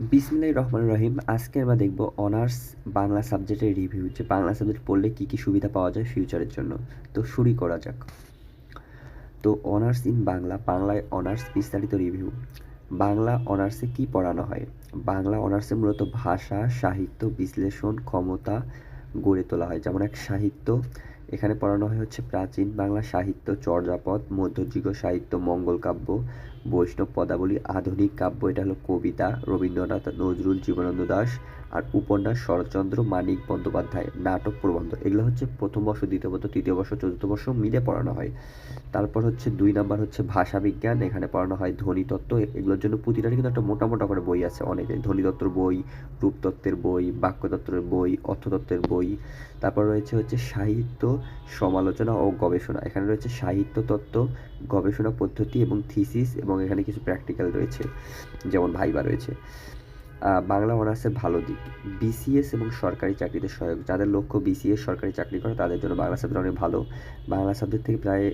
বিসমিল্লাহির রহমান রহিম, আজকে আমরা দেখব অনার্স বাংলা সাবজেক্টের রিভিউ, যে বাংলা সাবজেক্ট পড়লে কী কী সুবিধা পাওয়া যায় ফিউচারের জন্য। তো শুরুই করা যাক। তো অনার্স ইন বাংলা, বাংলায় অনার্স বিস্তারিত রিভিউ। বাংলা অনার্সে কি পড়ানো হয়? বাংলা অনার্সে মূলত ভাষা, সাহিত্য, বিশ্লেষণ, ক্ষমতা গড়ে তোলা হয়। যেমন এক সাহিত্য, এখানে পড়ানো হয় হচ্ছে প্রাচীন বাংলা সাহিত্য, চর্যাপদ মধ্যযুগ সাহিত্য, মঙ্গল কাব্য বৈষ্ণব পদাবলী, আধুনিক কাব্য, এটা হলো কবিতা, রবীন্দ্রনাথ নজরুল জীবনানন্দ দাস আর উপন্যাস শরৎচন্দ্র মানিক বন্দ্যোপাধ্যায়, নাটক প্রবন্ধ। এগুলো হচ্ছে প্রথম বর্ষ, দ্বিতীয় বর্ষ, তৃতীয় বর্ষ, চতুর্থ বর্ষ মিলে পড়ানো হয়। তারপর হচ্ছে দুই নাম্বার হচ্ছে ভাষা বিজ্ঞান, এখানে পড়ানো হয় ধ্বনিতত্ত্ব এগুলোর জন্য প্রতিটারই কিন্তু একটা মোটা মোটা করে বই আছে অনেকে। ধ্বনিতত্ত্বর বই রূপতত্ত্বের বই বাক্যতত্ত্বের বই অর্থতত্ত্বের বই। তারপর রয়েছে হচ্ছে সাহিত্য সমালোচনা ও গবেষণা। এখানে রয়েছে সাহিত্য তত্ত্ব, গবেষণা পদ্ধতি এবং থিসিস এবং এখানে কিছু প্র্যাকটিক্যাল রয়েছে, যেমন ভাইবা রয়েছে। বাংলা অনার্সের ভালো দিক বিসিএস এবং সরকারি চাকরিতে সহায়ক, যাদের লক্ষ্য বিসিএস সরকারি চাকরি করে, তাদের জন্য বাংলা সাবজেক্ট অনেক ভালো। বাংলা সাবজেক্ট থেকে প্রায়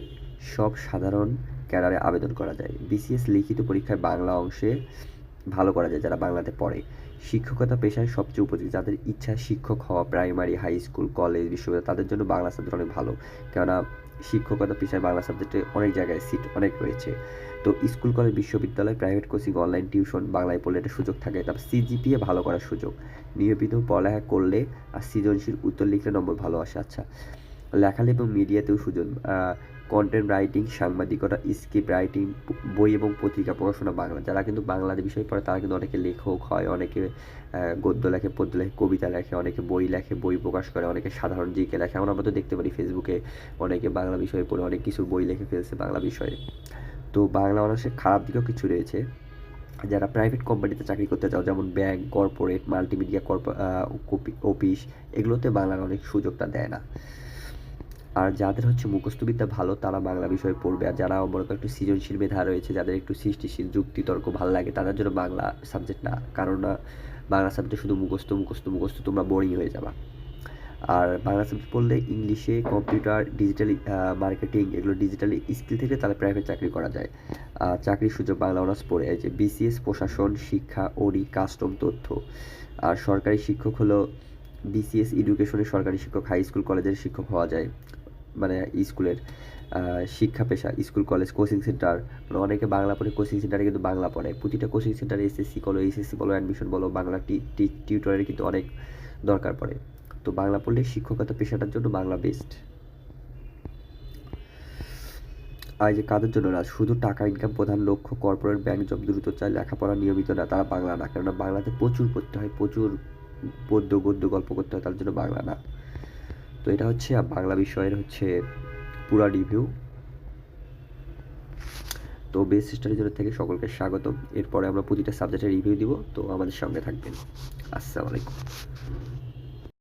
সব সাধারণ ক্যাডারে আবেদন করা যায়। বিসিএস লিখিত পরীক্ষায় বাংলা অংশে ভালো করা যায় যারা বাংলাতে পড়ে। শিক্ষকতা পেশায় সবচেয়ে উপযোগী। যাদের ইচ্ছা শিক্ষক হওয়া, প্রাইমারি, হাই স্কুল, কলেজ, বিশ্ববিদ্যালয়, তাদের জন্য বাংলা সাবজেক্ট অনেক ভালো। কেননা শিক্ষকতা পেশায় বাংলা সাবজেক্টে অনেক জায়গায় সিট অনেক রয়েছে। তো স্কুল, কলেজ, বিশ্ববিদ্যালয়, প্রাইভেট কোচিং, অনলাইন টিউশন বাংলায় পড়লে একটা সুযোগ থাকে। তারপর সিজিপিএ ভালো করার সুযোগ। নিয়মিত পড়ালেখা করলে আর সৃজনশীল উত্তর লিখলে নম্বর ভালো আসে। আচ্ছা লেখালেখি এবং মিডিয়াতেও সুযোগ কন্টেন্ট রাইটিং সাংবাদিকতা স্ক্রিপ্ট রাইটিং বই এবং পত্রিকা, পড়াশোনা, বাংলা। যারা কিন্তু বাংলার বিষয় পড়ে, তারা কিন্তু অনেকে লেখক হয়, অনেকে গদ্য লেখে, পদ্য লেখে, কবিতা লেখে, অনেকে বই লেখে, বই প্রকাশ করে, অনেকে সাধারণ জিকে লেখে। এখন আমরা তো দেখতে পারি ফেসবুকে অনেকে বাংলা বিষয়ে পড়ে, অনেক কিছু বই লিখে ফেলছে বাংলা বিষয়ে। তো বাংলা মানুষের খারাপ দিকেও কিছু রয়েছে। যারা প্রাইভেট কোম্পানিতে চাকরি করতে চাও, যেমন ব্যাংক কর্পোরেট মাল্টিমিডিয়া কর্পো অফিস এগুলোতে বাংলার অনেক সুযোগটা দেয় না। আর যাদের হচ্ছে মুখস্থবিদ্যা ভালো, তারা বাংলা বিষয়ে পড়বে। আর যারা মনে একটু সৃজনশীল মেধা রয়েছে, যাদের একটু সৃষ্টিশীল যুক্তি তর্ক ভালো লাগে, তাদের জন্য বাংলা সাবজেক্ট না। কারণ বাংলা সাবজেক্ট শুধু মুখস্থ মুখস্থ মুখস্থ, তোমরা বোরিং হয়ে যাবা। আর বাংলা সাবজেক্ট পড়লে ইংলিশে কম্পিউটার ডিজিটালি মার্কেটিং এগুলো ডিজিটালি স্কিল থেকে তাহলে প্রাইভেট চাকরি করা যায়। চাকরির সুযোগ বাংলা অনার্স পড়ে। যে বিসিএস প্রশাসন, শিক্ষা ওডি কাস্টম তথ্য। আর সরকারি শিক্ষক হলো বিসিএস এডুকেশনের সরকারি শিক্ষক হাই স্কুল কলেজের শিক্ষক হওয়া যায়। মানে স্কুলের শিক্ষা পেশা, স্কুল, কলেজ কোচিং সেন্টার মানে অনেকে বাংলা পড়ে কোচিং সেন্টারে কিন্তু বাংলা পড়ে। প্রতিটা কোচিং সেন্টারে এসএসসি বলো এইচএসসি বলো অ্যাডমিশন বলো, বাংলা টিউটরের কিন্তু অনেক দরকার পড়ে। তো বাংলা পড়লে শিক্ষকতা পেশাটার জন্য বাংলা বেস্ট আর যে কাদের জন্য না, শুধু টাকা ইনকাম প্রধান লক্ষ্য কর্পোরেট ব্যাংক জব দ্রুত চায়, লেখাপড়া নিয়মিত না, তারা বাংলা না। কেননা বাংলাতে প্রচুর পড়তে হয়, প্রচুর পদ্য গদ্য গল্প করতে হয়, তার জন্য বাংলা না। তো এটা হচ্ছে বাংলা বিষয়ের হচ্ছে পুরা রিভিউ তো বেস স্টাডি জোনের থেকে সকলকে স্বাগত এরপরে আমরা প্রতিটা সাবজেক্টের রিভিউ দিব। তো আমাদের সঙ্গে থাকবেন। আসসালামু আলাইকুম।